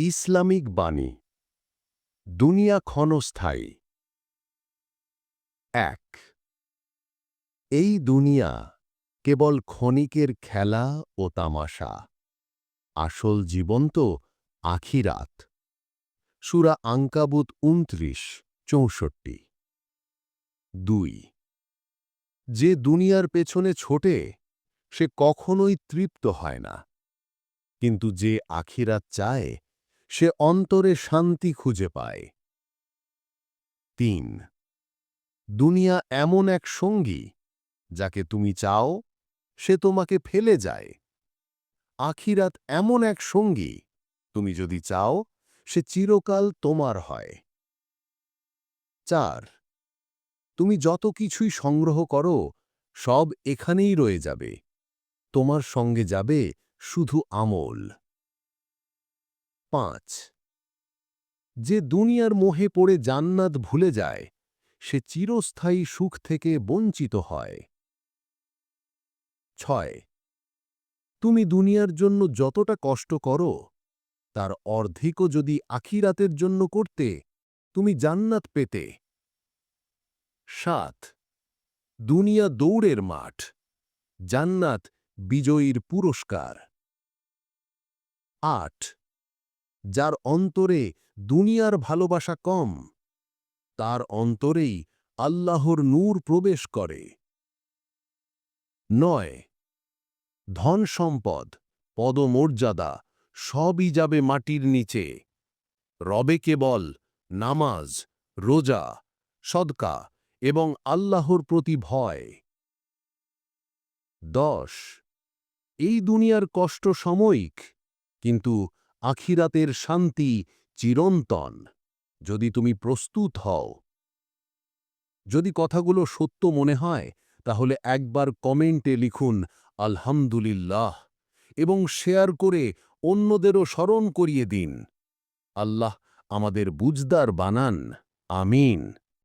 Islamic বাণী। দুনিয়া ক্ষণস্থায়ী। এক। এই দুনিয়া কেবল ক্ষণিকের খেলা ও তামাশা। আসল জীবন তো আখিরাত। সুরা আঙ্কাবুত উনত্রিশ চৌষট্টি। দুই। যে দুনিয়ার পেছনে ছোটে, সে কখনোই তৃপ্ত হয় না। কিন্তু যে আখিরাত চায় সে অন্তরে শান্তি খুঁজে পায়। তিন, দুনিয়া এমন এক সঙ্গী, যাকে তুমি চাও সে তোমাকে ফেলে যায়। আখিরাত এমন এক সঙ্গী, তুমি যদি চাও সে চিরকাল তোমার হয়। চার, তুমি যত কিছুই সংগ্রহ করো, সব এখানেই রয়ে যাবে। তোমার সঙ্গে যাবে শুধু আমল। পাঁচ। যে দুনিয়ার মোহে পড়ে জান্নাত ভুলে যায়, সে চিরস্থায়ী সুখ থেকে বঞ্চিত হয়। ছয়। তুমি দুনিয়ার জন্য যতটা কষ্ট করো, তার অর্ধেকও যদি আখিরাতের জন্য করতে, তুমি জান্নাত পেতে। সাত। দুনিয়া দৌড়ের মাঠ, জান্নাত বিজয়ীর পুরস্কার। আট। যার অন্তরে দুনিয়ার ভালোবাসা কম, তার অন্তরেই আল্লাহর নূর প্রবেশ করে। নয়, ধন সম্পদ, পদমর্যাদা সবই যাবে মাটির নিচে। রবে কেবল নামাজ, রোজা, সদকা এবং আল্লাহর প্রতি ভয়। দশ, এই দুনিয়ার কষ্ট সাময়িক, কিন্তু আখিরাতের শান্তি চিরন্তন, যদি তুমি প্রস্তুত হও। যদি কথাগুলো সত্য মনে হয়, তাহলে একবার কমেন্টে লিখুন, আলহামদুলিল্লাহ এবং শেয়ার করে অন্যদেরও স্মরণ করিয়ে দিন। আল্লাহ আমাদের বুঝদার বানান। আমিন।